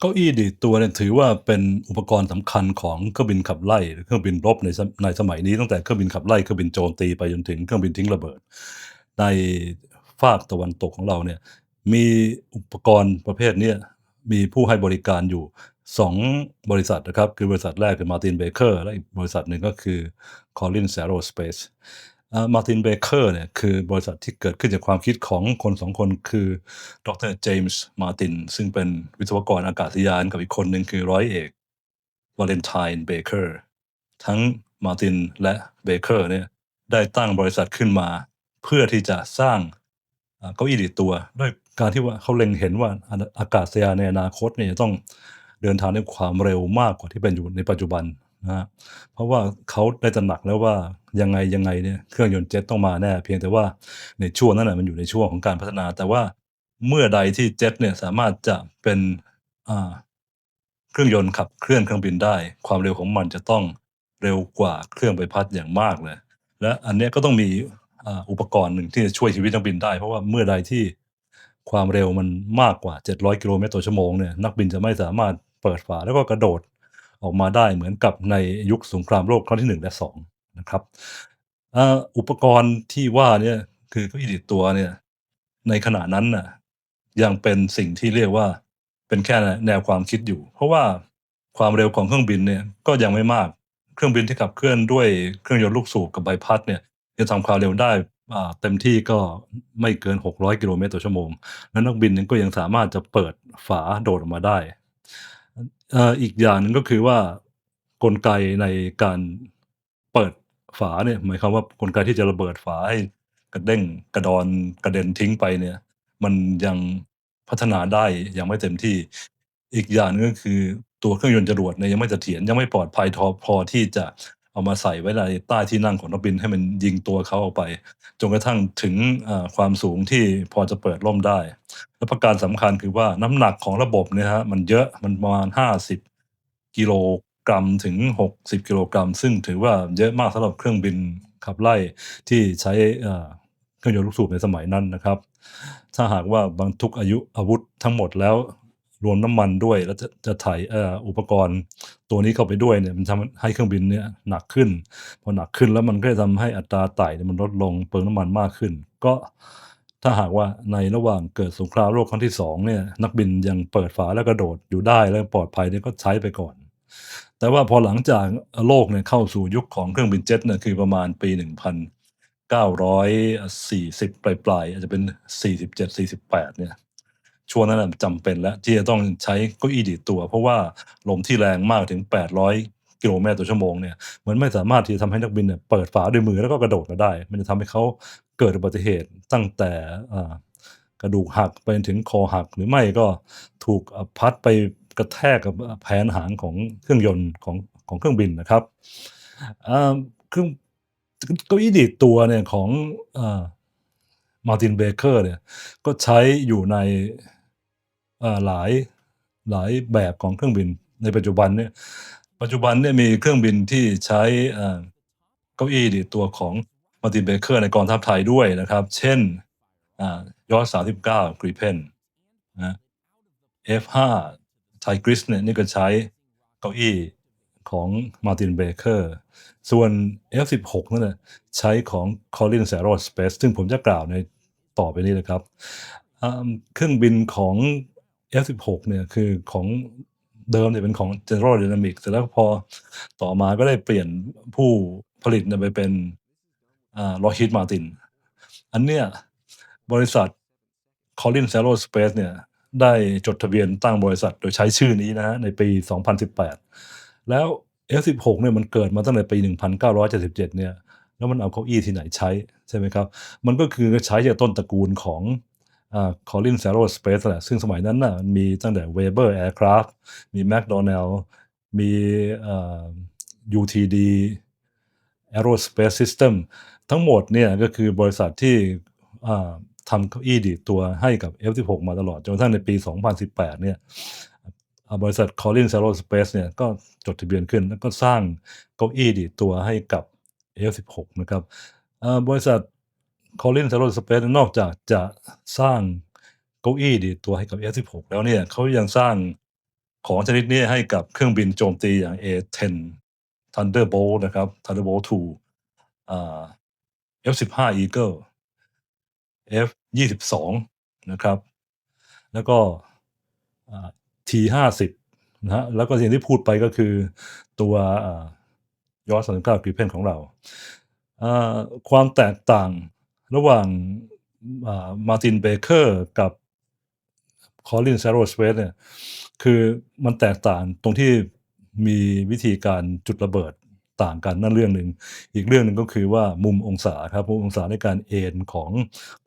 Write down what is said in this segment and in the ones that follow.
เก้าอี้ดีดตัวเนี่ยถือว่าเป็นอุปกรณ์สำคัญของเครื่องบินขับไล่หรือเครื่องบินรบในสมในสมัยนี้ตั้งแต่เครื่องบินขับไล่เครื่องบินโจมตีไปจนถึงเครื่องบินทิ้งระเบิด ในฝากตะวันตกของเราเนี่ยมีอุปกรณ์ประเภทเนี้ยมีผู้ให้บริการอยู่ สองบริษัทนะครับ คือบริษัทแรกคือ Martin Baker และอีกบริษัทหนึ่งก็คือ Collins Aerospace มาร์ตินเบเกอร์เนี่ยคือบริษัทที่เกิดขึ้นจากความคิดของคนสองคนคือดรเจมส์มาร์ตินซึ่งเป็นวิศวกรอากาศยานกับอีกคนหนึ่งคือร้อยเอกวาเลนไทน์เบเกอร์ทั้งมาร์ตินและเบเกอร์เนี่ยได้ตั้งบริษัทขึ้นมา เพื่อที่จะสร้างเก้าอี้ดีดตัว ด้วยการที่ว่าเขาเล็งเห็นว่าอากาศยานในอนาคตเนี่ยจะต้อง เดินทางด้วยความเร็วมากกว่าที่เป็นอยู่ในปัจจุบันนะเพราะว่าเขาได้ตระหนักแล้วว่ายังไงยังไงเนี่ยเครื่องยนต์เจ็ตต้องมาแน่เพียงแต่ว่าในช่วงนั้นนะมันอยู่ในช่วงของการพัฒนา แต่ว่าเมื่อใดที่เจ็ตเนี่ยสามารถจะเป็นเครื่องยนต์ขับเคลื่อนเครื่องบินได้ ความเร็วของมันจะต้องเร็วกว่าเครื่องใบพัดอย่างมากเลย และอันเนี้ยก็ต้องมีอ,อุปกรณ์หนึ่งที่จะช่วยชีวิตนักบินได้ เพราะว่าเมื่อใดที่ความเร็วมันมากกว่า 700 กิโลเมตรต่อชั่วโมงเนี่ยนักบินจะไม่สามารถ เปิดฝาแล้วก็กระโดดออกมาได้เหมือนกับในยุคสงครามโลกครั้งที่1และ2นะครับอ่าอุปกรณ์ที่ว่าเนี่ยคือเก้าอี้ดีดตัวเนี่ยในขณะนั้นน่ะยังเป็นสิ่งที่เรียกว่าเป็นแค่แนวความคิดอยู่ เพราะว่าความเร็วของเครื่องบินเนี่ยก็ยังไม่มากเครื่องบินที่ขับเคลื่อนด้วยเครื่องยนต์ลูกสูบกับใบพัดเนี่ยจะทำความเร็วได้เต็มที่ก็ไม่เกิน 600 กิโลเมตรต่อชั่วโมง แล้วนักบินก็ยังสามารถจะเปิดฝาโดดออกมาได้ เอ่ออีกอย่างหนึ่งก็คือว่ากลไกในการเปิดฝาเนี่ย หมายความว่ากลไกที่จะระเบิดฝาให้กระเด้ง กระดอน กระเด็นทิ้งไปเนี่ย มันยังพัฒนาได้ยังไม่เต็มที่ อีกอย่างหนึงก็คือตัวเครื่องยนต์จรวดเนี่ยยังไม่เสถียรยังไม่ปลอดภัยทอพอที่จะ เอามาใส่ไว้ในใต้ที่นั่งของนักบินให้มันยิงตัวเขาออกไป จนกระทั่งถึงความสูงที่พอจะเปิดร่มได้ และประการสำคัญคือว่าน้ำหนักของระบบเนี่ยฮะมันเยอะมันประมาณ 50 กิโลกรัมถึง 60 กิโลกรัม ซึ่งถือว่าเยอะมากสำหรับเครื่องบินขับไล่ที่ใช้เครื่องยนต์ลูกสูบในสมัยนั้นนะครับ ถ้าหากว่าบรรทุกอายุอาวุธทั้งหมดแล้ว รวมน้ำมันด้วย แล้วจะจะถ่ายอ,อุปกรณ์ตัวนี้เข้าไปด้วยเนี่ยมันทำให้เครื่องบินเนี่ยหนักขึ้น พอหนักขึ้นแล้วมันก็จะทำให้อัตราไต่เนี่ยมันลดลงเปลืองน้ำมันมากขึ้น ก็ถ้าหากว่าในระหว่างเกิดสงครามโลกครั้งที่สองเนี่ยนักบินยังเปิดฝาแล้วกระโดดอยู่ได้และปลอดภัยเนี่ยก็ใช้ไปก่อน แต่ว่าพอหลังจากโลกเนี่ยเข้าสู่ยุคของเครื่องบินเจ็ตเนี่ยคือประมาณปี 1940 ปลายๆอาจจะเป็น 47 48 เนี่ย ช่วงนั้นนะจำเป็นแล้วที่จะต้องใช้เก้าอี้ดีดตัว เพราะว่าลมที่แรงมากถึง 800 กิโลเมตรต่อชั่วโมงเนี่ยมันไม่สามารถที่จะทำให้นักบินเนี่ยเปิดฝาด้วยมือแล้วก็กระโดดมาได้ มันจะทำให้เขาเกิดอุบัติเหตุตั้งแต่กระดูกหักไปจนถึงคอหักหรือไม่ก็ถูกพัดไปกระแทกกับแผนหางของเครื่องยนต์ของของเครื่องบินนะครับเครื่องเก้าอี้ดีดตัวเนี่ยของอมาร์ตินเบเกอร์เนี่ยก็ใช้อยู่ใน หลายหลายแบบของเครื่องบินในปัจจุบันเนี่ยปัจจุบันเนี่ยมีเครื่องบินที่ใช้เก้าอี้ดีตัวของมาร์ตินเบเกอร์ในกองทัพไทยด้วยนะครับ เช่นยอ่ายอร์ส39กรีเพนนะ F5 ไทกริสเนี่ยนี่ก็ใช้เก้าอี้ของมาร์ตินเบเกอร์ส่วน F16 นั่นนะใช้ของ Collins Aerospace ซึ่งผมจะกล่าวในต่อไปนี้นะครับ เครื่องบินของ F16 เนี่ยคือของเดิมเนี่ยเป็นของ General Dynamics แต่แล้วพอต่อมาก็ได้เปลี่ยนผู้ผลิตเนี่ยไปเป็นลอ่า Lockheed Martin อันเนี้ยบริษัท Colin s Aerospace เนี่ยได้จดทะเบียนตั้งบริษัทโดยใช้ชื่อนี้นะฮะในปี 2018 แล้ว F16 เนี่ยมันเกิดมาตั้งแต่ปี 1977 เนี่ยแล้วมันเอาเก้าอี้ที่ไหนใช้ ใช่ไหมครับ มันก็คือใช้จากต้นตระกูลของ อ่า Collins Aerospace แหละซึ่งสมัยนั้นน่ะมีตั้งแต่ Weber Aircraft มี McDonnell มีอ่า UTD Aerospace System ทั้งหมดเนี่ยก็คือบริษัทที่อ่าทำเก้าอี้ดีดตัวให้กับ F16 มาตลอด จนกระทั่งในปี 2018 เนี่ยบริษัท Collins Aerospace เนี่ยก็จดทะเบียนขึ้น แล้วก็สร้างเก้าอี้ดีดตัวให้กับ F16 นะครับบริษัท เอ่อบริษัท Collins Aerospace นอกจากจะสร้างเก้าอี้ดีตัวให้กับ F16 แล้วเนี่ยเขายังสร้างของชนิดนี้ให้กับเครื่องบินโจมตีอย่าง A-10 Thunderbolt นะครับ Thunderbolt 2อ่า F15 Eagle F22 นะครับ แล้วก็อ่า T50 นะฮะแล้วก็อย่งที่พูดไปก็คือตัวยอร์39กริเพนของเรา ความแตกต่าง ระหว่างมาร์ตินเบเกอร์กับคอลินซาโรสเวสเนี่ยคือมันแตกต่างตรงที่มีวิธีการจุดระเบิดต่างกันนั่นเรื่องหนึ่ง อีกเรื่องหนึ่งก็คือว่ามุมองศาครับมุมองศาในการเอนของ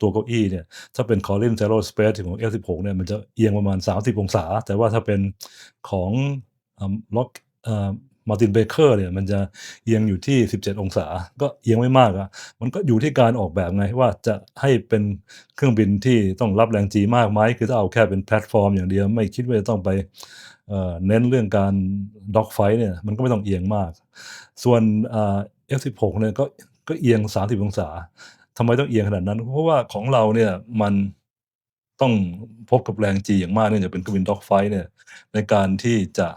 ตัวเก้าอี้เนี่ยถ้าเป็น Collins Aerospace ของ F16 เนี่ยมันจะเอียงประมาณ 30 องศา แต่ว่าถ้าเป็นของล็อก มาร์ตินเบเกอร์เนี่ยมันจะเอียงอยู่ที่ 17 องศา ก็เอียงไม่มากอะมันก็อยู่ที่การออกแบบไงว่าจะให้เป็นเครื่องบินที่ต้องรับแรงจีมากไหมคือถ้าเอาแค่เป็นแพลตฟอร์มอย่างเดียว ไม่คิดว่าจะต้องไปเน้นเรื่องการด็อกไฟเนี่ยมันก็ไม่ต้องเอียงมาก ส่วนอ่า F16 เนี่ยก็ก็เอียง 30 องศาทำไมต้องเอียงขนาดนั้น เพราะว่าของเราเนี่ยมันต้องพบกับแรงจีอย่างมากเนี่ยจะเป็นเครื่องบินด็อกไฟเนี่ยในการที่จะ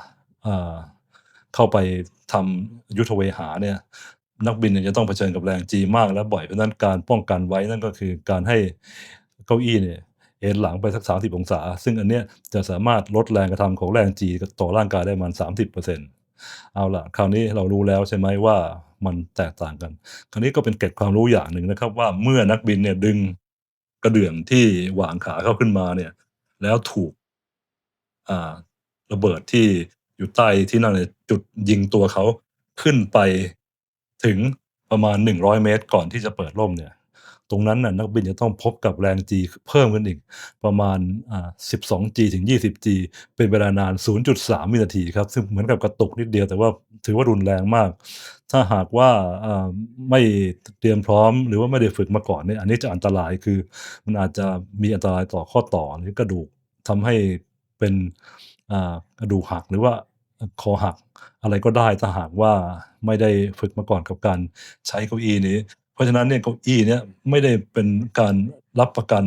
อ่า เข้าไปทำยุทธเวหาเนี่ยนักบินเนี่ยจะต้องเผชิญกับแรงจีมากและบ่อยเพราะนั้นการป้องกันไว้นั่นก็คือการให้เก้าอี้เนี่ยเอ็นหลังไปสัก30องศา ซึ่งอันเนี้ยจะสามารถลดแรงกระทำของแรงจีต่อร่างกายได้ประมาณ30%เอาล่ะคราวนี้เรารู้แล้วใช่ไหมว่ามันแตกต่างกัน คราวนี้ก็เป็นเกร็ดความรู้อย่างหนึ่งนะครับ ว่าเมื่อนักบินเนี่ยดึงกระเดื่องที่หว่างขาเข้าขึ้นมาเนี่ย แล้วถูกอ่าระเบิดที่ อยู่ใต้ที่นั่นเนี่ยจุดยิงตัวเขาขึ้นไปถึงประมาณ 100 เมตรก่อนที่จะเปิดร่มเนี่ย ตรงนั้นน่ะนักบินจะต้องพบกับแรง G เพิ่มขึ้นอีก ประมาณอ่า 12G ถึง 20G เป็นเวลานาน 0.3 วินาทีครับ ซึ่งเหมือนกับกระตุกนิดเดียวแต่ว่าถือว่ารุนแรงมาก ถ้าหากว่าอ่าไม่เตรียมพร้อมหรือว่าไม่ได้ฝึกมาก่อนเนี่ยอันนี้จะอันตรายคือ มันอาจจะมีอันตรายต่อข้อต่อหรือกระดูกทำให้ เป็นกระดูหักหรือว่าคอหักอะไรก็ได้ถ้าหากว่าไม่ได้ฝึกมาก่อนกับการใช้เก้าอี้นี้ เพราะฉะนั้นเนี่ยเก้าอี้เนี่ยไม่ได้เป็นการรับประกัน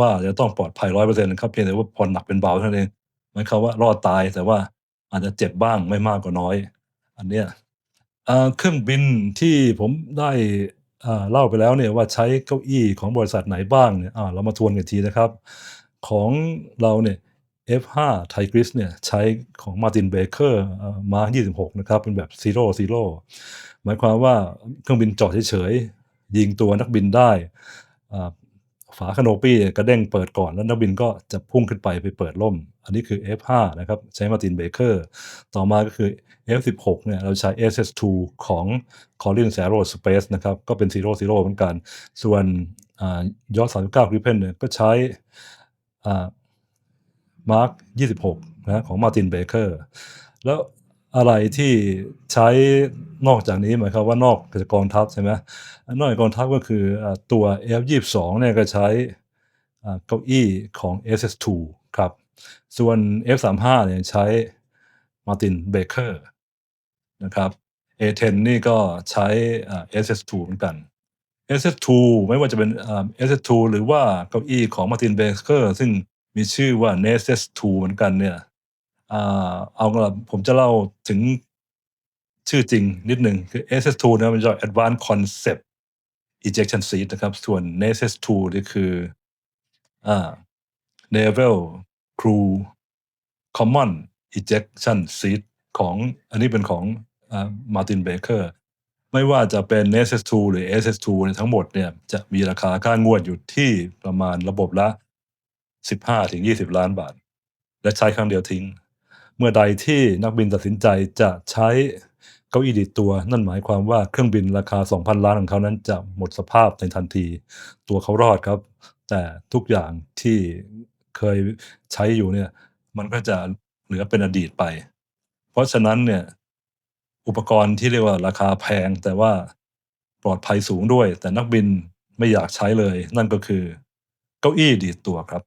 ว่าจะต้องปลอดภัย100%นะครับเพียงแต่ว่าผ่อนหนักเป็นเบาเท่านั้นเองหมายความว่ารอดตายแต่ว่าอาจจะเจ็บบ้างไม่มากก็น้อย อันเนี้ยเครื่องบินที่ผมได้เล่าไปแล้วเนี่ยว่าใช้เก้าอี้ของบริษัทไหนบ้างเนี่ยอ่าเรามาทวนกันทีนะครับ ของเราเนี่ย F5 Tigris เนี่ยใช้ของ Martin Baker เอ่อ Mark 26 นะครับ เป็นแบบ Zero Zero หมายความว่าเครื่องบินจอดเฉยๆ ยิงตัวนักบินได้ฝาคาโนปี้กระเด้งเปิดก่อน แล้วนักบินก็จะพุ่งขึ้นไปไปเปิดร่ม อันนี้คือ F5 นะครับ ใช้ Martin Baker ต่อมาก็คือ F16 เนี่ยเราใช้ SS2 ของ Collins Aerospace นะครับ ก็เป็น Zero Zero เหมือนกัน ส่วนอยอร์39 Gripen เนี่ยก็ใช้อ่า มาร์ค26นะของ Martin Baker แล้วอะไรที่ใช้นอกจากนี้หมายความว่านอกจากกองทัพใช่ไหมนอกจากกองทัพก็คืออาตัว F22 เนี่ยก็ใช้เก้าอี้ของ SS2 ครับ ส่วน F35 เนี่ยใช้ Martin Baker นะครับ A10 นี่ก็ใช้อ่า SS2 เหมือนกัน SS2 ไม่ว่าจะเป็นอ่า SS2 หรือว่าเก้าอี้ของ Martin Baker ซึ่ง มีชื่อว่า Nessus 2เหมือนกันเนี่ยอเอาละผมจะเล่าถึงชื่อจริงนิดหนึ่งคือ SS2 นี่ยมันจะ Advanced Concept Ejection Seat นะครับ ส่วน Nessus 2 นี่คืออ่า Naval Crew Common Ejection Seat ของอันนี้เป็นของอ่า Martin Baker ไม่ว่าจะเป็น Nessus 2 หรือ SS2 ทั้งหมดเนี่ยจะมีราคาค่างวดอยู่ที่ประมาณระบบละ 15ถึง20 ล้านบาท และใช้ครั้งเดียวทิ้ง เมื่อใดที่นักบินตัดสินใจจะใช้เก้าอี้ดีดตัว นั่นหมายความว่าเครื่องบินราคา 2,000 ล้านของเขานั้นจะหมดสภาพในทันที ตัวเขารอดครับ แต่ทุกอย่างที่เคยใช้อยู่เนี่ย มันก็จะเหลือเป็นอดีตไป เพราะฉะนั้นเนี่ยอุปกรณ์ที่เรียกว่าราคาแพง แต่ว่าปลอดภัยสูงด้วย แต่นักบินไม่อยากใช้เลย นั่นก็คือ เก้าอี้ดีดตัวครับ